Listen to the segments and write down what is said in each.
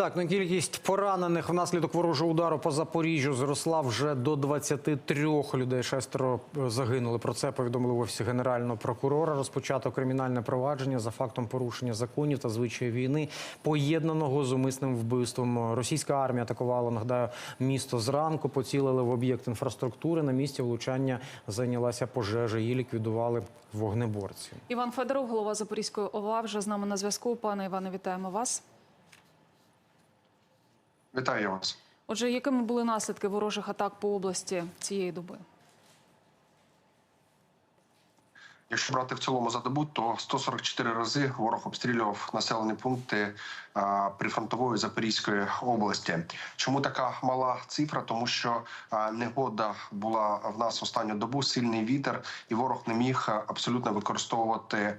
Так, ну кількість поранених внаслідок ворожого удару по Запоріжжю зросла вже до 23 людей. Шестеро е, загинули. Про це повідомили в офісі генерального прокурора. Розпочато кримінальне провадження за фактом порушення законів та звичаї війни, поєднаного з умисним вбивством. Російська армія атакувала, нагадаю, місто зранку. Поцілили в об'єкт інфраструктури. На місці влучання зайнялася пожежа. Її ліквідували вогнеборці. Іван Федоров, голова Запорізької ОВА, вже з нами на зв'язку. Пане Іване, вітаємо вас. Вітаю вас. Отже, якими були наслідки ворожих атак по області цієї доби? Якщо брати в цілому за добу, то 144 рази ворог обстрілював населені пункти прифронтової Запорізької області. Чому така мала цифра? Тому що негода була в нас останню добу, сильний вітер, і ворог не міг абсолютно використовувати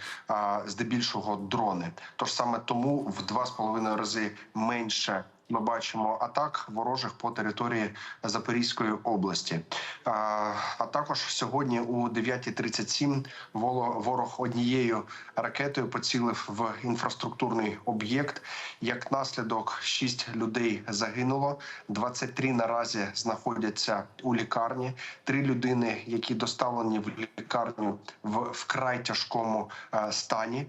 здебільшого дрони. Тож саме тому в два з половиною рази менше. Ми бачимо атак ворожих по території Запорізької області. А, також сьогодні у 9.37 воло- ворог однією ракетою поцілив в інфраструктурний об'єкт. Як наслідок, 6 людей загинуло, 23 наразі знаходяться у лікарні. Три людини, які доставлені в лікарню в вкрай тяжкому стані.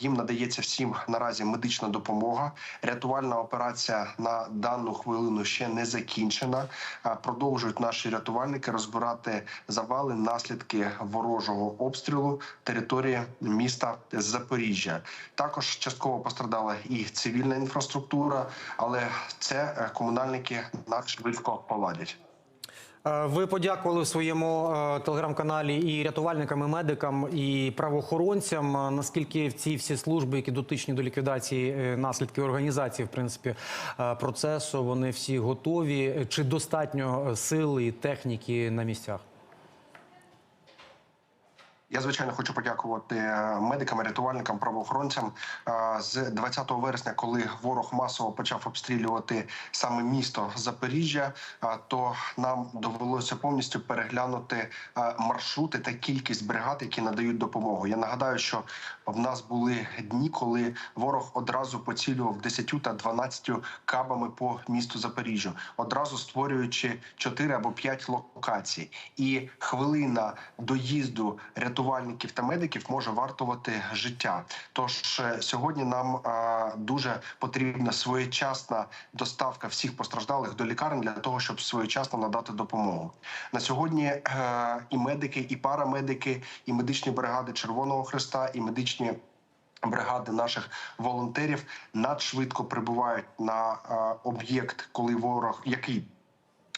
Їм надається всім наразі медична допомога. Рятувальна операція на дану хвилину ще не закінчена. Е, Продовжують наші рятувальники розбирати завали, наслідки ворожого обстрілу території міста Запоріжжя. Також частково пострадала і цивільна інфраструктура, але це комунальники на швидко поладять. Е, Ви подякували в своєму е, телеграм-каналі і рятувальникам, і медикам, і правоохоронцям. Е, Наскільки в ці всі служби, які дотичні до ліквідації наслідків організації, в принципі, процесу, вони всі готові? Чи достатньо сили і техніки на місцях? Я звичайно хочу подякувати е, медикам, рятувальникам, правоохоронцям Е, з 20 вересня, коли ворог масово почав обстрілювати саме місто Запоріжжя, е, то нам довелося повністю переглянути маршрути та кількість бригад, які надають допомогу. Я нагадаю, що в нас були дні, коли ворог одразу поцілював 10 та 12 кабами по місту Запоріжжю, одразу створюючи 4 або 5 локацій, і хвилина доїзду рятувальників та медиків може вартувати життя. Тож е, сьогодні нам е, дуже потрібна своєчасна доставка всіх постраждалих до лікарень для того, щоб своєчасно надати допомогу. На сьогодні е, і медики, і парамедики, і медичні бригади Червоного Христа, і медичні. Бригади наших волонтерів надшвидко прибувають на об'єкт, коли ворог який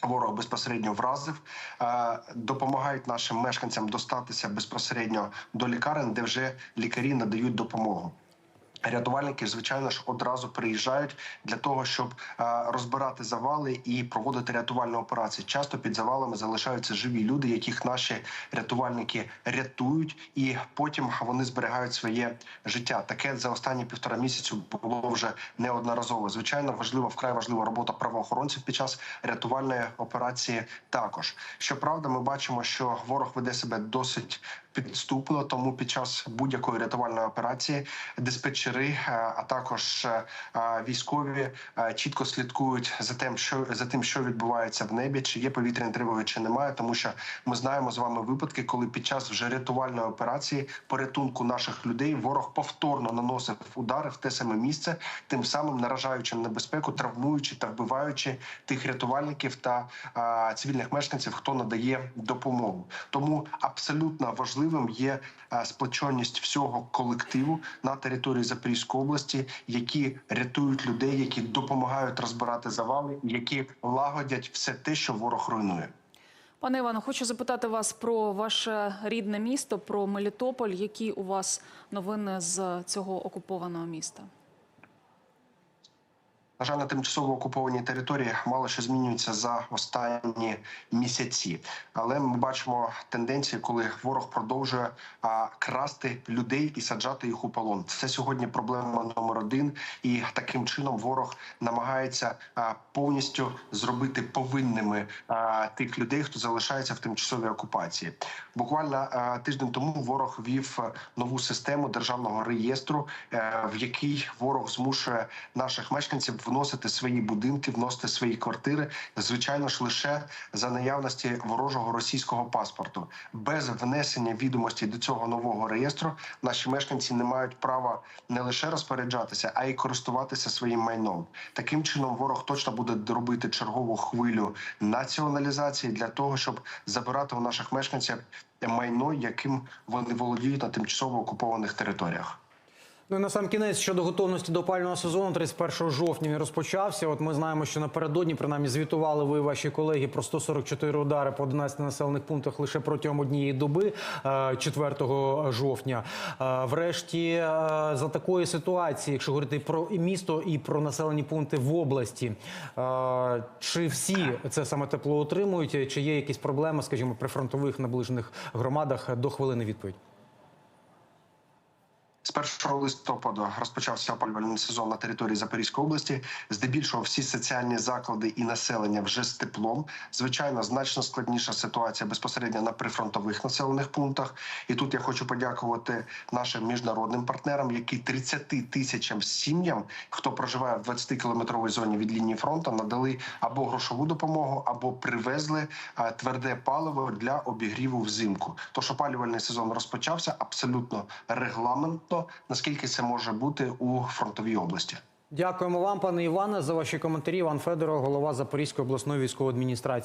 Ворог безпосередньо вразив, Е, допомагають нашим мешканцям достатися безпосередньо до лікарень, де вже лікарі надають допомогу. Рятувальники, звичайно ж, одразу приїжджають для того, щоб е, розбирати завали і проводити рятувальні операції. Часто під завалами залишаються живі люди, яких наші рятувальники рятують, і потім вони зберігають своє життя. Таке за останні півтора місяцю було вже неодноразово. Звичайно, важлива вкрай важлива робота правоохоронців під час рятувальної операції. Також щоправда, ми бачимо, що ворог веде себе досить підступно, тому під час будь-якої рятувальної операції диспетчери, е, а також е, е, військові чітко слідкують за тим, що за тим, що відбувається в небі, чи є повітряні тривоги, чи немає, тому що ми знаємо з вами випадки, коли під час вже рятувальної операції порятунку наших людей ворог повторно наносив удари в те саме місце, тим самим наражаючи на небезпеку, травмуючи та вбиваючи тих рятувальників та е, цивільних мешканців, хто надає допомогу. Тому абсолютно важливим є е, сплоченість всього колективу на території Запорізької області, які рятують людей, які допомагають розбирати завали, які лагодять все те, що ворог руйнує. Пане Івано, хочу запитати вас про ваше рідне місто, про Мелітополь. Які у вас новини з цього окупованого міста? На жаль, на тимчасово окупованій території мало що змінюється за останні місяці, але ми бачимо тенденції, коли ворог продовжує а, красти людей і саджати їх у полон. Це сьогодні проблема номер один, і таким чином ворог намагається а, повністю зробити повинними а, тих людей, хто залишається в тимчасовій окупації. Буквально а, тиждень тому ворог ввів нову систему державного реєстру, е, в який ворог змушує наших мешканців вносити свої будинки, вносити свої квартири, звичайно ж, лише за наявності ворожого російського паспорту. Без внесення відомості до цього нового реєстру наші мешканці не мають права не лише розпоряджатися, а й користуватися своїм майном. Таким чином, ворог точно буде робити чергову хвилю націоналізації для того, щоб забирати у наших мешканців майно, яким вони володіють на тимчасово окупованих територіях. Ну на сам кінець щодо готовності до опалювального сезону, 31 жовтня він розпочався. От ми знаємо, що напередодні принаймні звітували ви ваші колеги про 144 удари по 11 населених пунктах лише протягом однієї доби, е, 4 жовтня. Е, Врешті, е, за такої ситуації, якщо говорити про місто і про населені пункти в області, е, чи всі це саме тепло отримують, чи є якісь проблеми, скажімо, при фронтових наближених громадах до хвилини відповідь? З 1 листопада розпочався опалювальний сезон на території Запорізької області. Здебільшого всі соціальні заклади і населення вже з теплом. Звичайно, значно складніша ситуація безпосередньо на прифронтових населених пунктах. І тут я хочу подякувати нашим міжнародним партнерам, які 30 тисячам сім'ям, хто проживає в 20 кілометровій зоні від лінії фронту, надали або грошову допомогу, або привезли тверде паливо для обігріву взимку. Тож опалювальний сезон розпочався абсолютно регламентно, наскільки це може бути у фронтовій області. Дякуємо вам, пане Іване, за ваші коментарі. Іван Федоров, голова Запорізької обласної військової адміністрації.